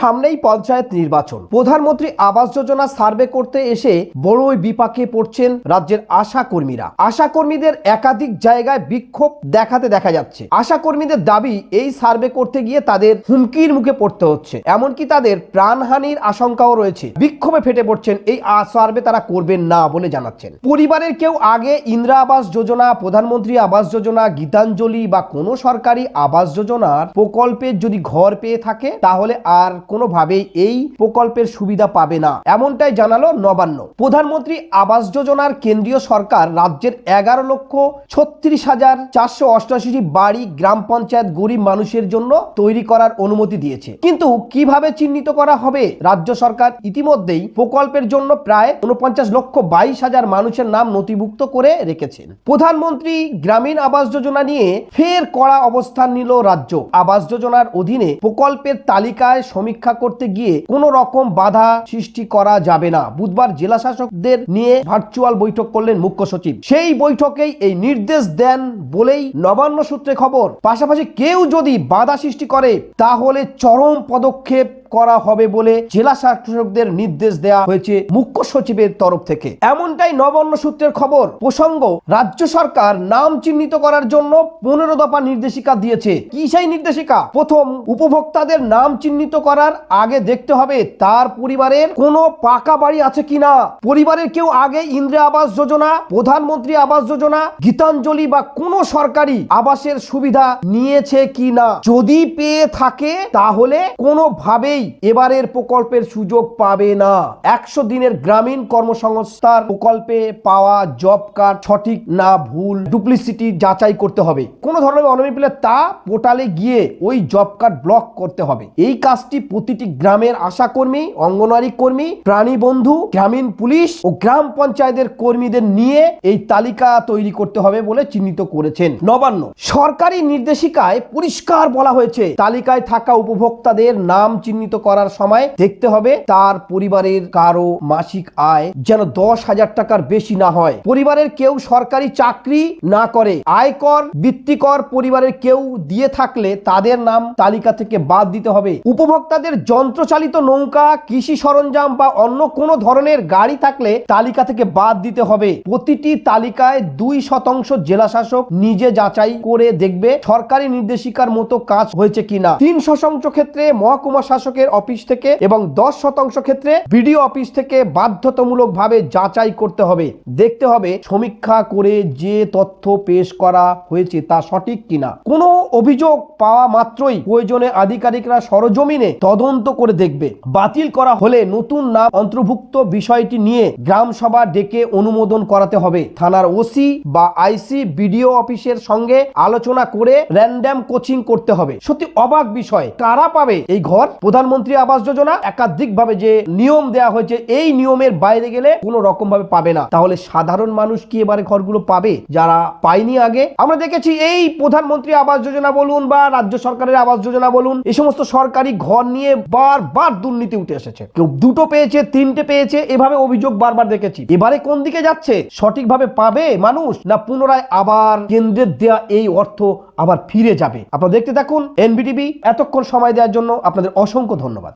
সামনেই পঞ্চায়েত নির্বাচন। প্রধানমন্ত্রী আবাস যোজনা সার্ভে করতে এসে বড়ই বিপাকে পড়ছেন রাজ্যের আশা কর্মীরা। আশা কর্মীদের একাধিক জায়গায় বিক্ষোভ দেখাতে দেখা যাচ্ছে। আশা কর্মীদের দাবি, এই সার্ভে করতে গিয়ে তাদের হুমকির মুখে পড়তে হচ্ছে। এমনকি তাদের প্রাণহানির আশঙ্কাও রয়েছে। বিক্ষোভে ফেটে পড়ছেন এই সার্ভে তারা করবেন না বলে জানাচ্ছেন। পরিবারের কেউ আগে ইন্দিরা আবাস যোজনা, প্রধানমন্ত্রী আবাস যোজনা, গীতাঞ্জলি বা কোনো সরকারি আবাস যোজনার প্রকল্পের যদি ঘর পেয়ে থাকে, তাহলে আর কোনোভাবেই এই প্রকল্পের সুবিধা পাবে না। এমনটাই জানালো নবান্ন। প্রধানমন্ত্রী আবাস যোজনার কেন্দ্রীয় সরকার রাজ্যের এগারো লক্ষ ছত্রিশ হাজার চারশো অষ্টাশি বাড়ি, গ্রাম পঞ্চায়েত, গরিব মানুষের জন্য তৈরি করার অনুমতি দিয়েছে। কিন্তু কীভাবে চিহ্নিত করা হবে? রাজ্য সরকার ইতিমধ্যেই প্রকল্পের জন্য প্রায় উনপঞ্চাশ লক্ষ বাইশ হাজার মানুষের নাম নথিভুক্ত করে রেখেছেন। প্রধানমন্ত্রী গ্রামীণ আবাস যোজনা নিয়ে ফের কড়া অবস্থান নিল রাজ্য। আবাস যোজনার অধীনে প্রকল্পের তালিকায় সমীক্ষা করতে গিয়ে কোনো রকম বাধা সৃষ্টি করা যাবে না। বুধবার জেলা শাসকদের নিয়ে ভার্চুয়াল বৈঠক করলেন মুখ্য সচিব। সেই বৈঠকেই এই নির্দেশ দেন বলেই নবান্ন সূত্রে খবর। পাশাপাশি কেউ যদি বাধা সৃষ্টি করে, তাহলে চরম পদক্ষেপ করা হবে বলে জেলা শাসকদের নির্দেশ দেওয়া হয়েছে মুখ্য সচিবের তরফ থেকে। এমনটাই নবান্ন সূত্রের খবর। প্রসঙ্গ, রাজ্য সরকার নাম চিহ্নিত করার জন্য পনেরো দফা নির্দেশিকা দিয়েছে। কি সেই নির্দেশিকা? প্রথম, উপভোক্তাদের নাম চিহ্নিত করার আগে দেখতে হবে তার পরিবারের কোনো পাকা বাড়ি আছে কিনা পরিবারের কেউ আগে ইন্দিরা আবাস যোজনা, প্রধানমন্ত্রী আবাস যোজনা, গীতাঞ্জলি বা কোনো সরকারি আবাসের সুবিধা নিয়েছে কিনা যদি পেয়ে থাকে, তাহলে কোনোভাবেই এবারের প্রকল্পের সুযোগ পাবে না। একশো দিনের গ্রামীণ কর্মসংস্থার প্রকল্পে পাওয়া জব কার্ড সঠিক না ভুল ডুপ্লিসিটি যাচাই করতে হবে। কোনো ধরনের অনিয়ম পেলে তা পোর্টালে গিয়ে ওই জব কার্ড ব্লক করতে হবে। এই কাজটি প্রতিটি গ্রামের আশা কর্মী অঙ্গনওয়াড়ি কর্মী, প্রাণী বন্ধু, গ্রামীণ পুলিশ ও গ্রাম পঞ্চায়েতের কর্মীদের নিয়ে এই তালিকা তৈরি করতে হবে বলে চিহ্নিত করেছেন। নবান্ন, সরকারি নির্দেশিকায় পরিষ্কার বলা হয়েছে। তালিকায় থাকা উপভোক্তাদের নাম চিহ্নিত করার সময় দেখতে হবে তার পরিবারের কারও মাসিক আয় যেন দশ হাজার টাকার বেশি না হয়। পরিবারের কেউ সরকারি চাকরি না করে, আয়কর বৃত্তিকর পরিবারের কেউ দিয়ে থাকলে তাদের নাম তালিকা থেকে বাদ দিতে হবে। উপভোক্তাদের যন্ত্রচালিত নৌকা, কৃষি সরঞ্জাম বা অন্য কোনো ধরনের গাড়ি থাকলে তালিকা থেকে বাদ দিতে হবে। প্রতিটি তালিকায় দুই শতাংশ জেলা শাসক নিজে যাচাই করে দেখবে সরকারি নির্দেশিকার মতো কাজ হয়েছে কিনা। তিন শতাংশ ক্ষেত্রে মহকুমা শাসকের অফিস থেকে এবং দশ শতাংশ ক্ষেত্রে বিডিও অফিস থেকে বাধ্যতামূলক ভাবে যাচাই করতে হবে। দেখতে হবে সমীক্ষা করে যে তথ্য পেশ করা হয়েছে তা সঠিক কিনা। কোনো অভিযোগ পাওয়া মাত্রই প্রয়োজনে আধিকারিকরা সরজমিনে তদন্ত করে দেখবে। বাতিল করা হলে নতুন নাম অন্তর্ভুক্ত বিষয়টি নিয়ে গ্রাম সভা ডেকে অনুমোদন করাতে হবে। থানার ওসি বা আইসি বিডিও অফিসের সঙ্গে আলোচনা করে র্যান্ডাম কোচিং করতে হবে। সত্যি অবাক বিষয়, কারা পাবে এই ঘর? প্রধানমন্ত্রী আবাস যোজনা একাধিক ভাবে যে নিয়ম দেওয়া হয়েছে, এই নিয়মের বাইরে গেলে কোনো রকম ভাবে পাবে না। তাহলে সাধারণ মানুষ কি এবারে ঘরগুলো পাবে? যারা পায়নি আগে? আমরা দেখেছি এই প্রধানমন্ত্রী আবাস যোজনা বলুন বা রাজ্য সরকারের আবাস যোজনা বলুন এই সমস্ত সরকারি ঘর নিয়ে বারবার দুর্নীতি উঠে এসেছে। কেউ দুটো পেয়েছে, তিনটে পেয়েছে, এভাবে অভিযোগ বারবার দেখেছি। এবারে কোন দিকে যাচ্ছে? সঠিকভাবে পাবে মানুষ না পুনরায় আবার কেন্দ্রের দেয়া এই অর্থ আবার ফিরে যাবে। আপনারা দেখতে থাকুন এনবিটিভি এতক্ষণ সময় দেওয়ার জন্য আপনাদের অসংখ্য ধন্যবাদ।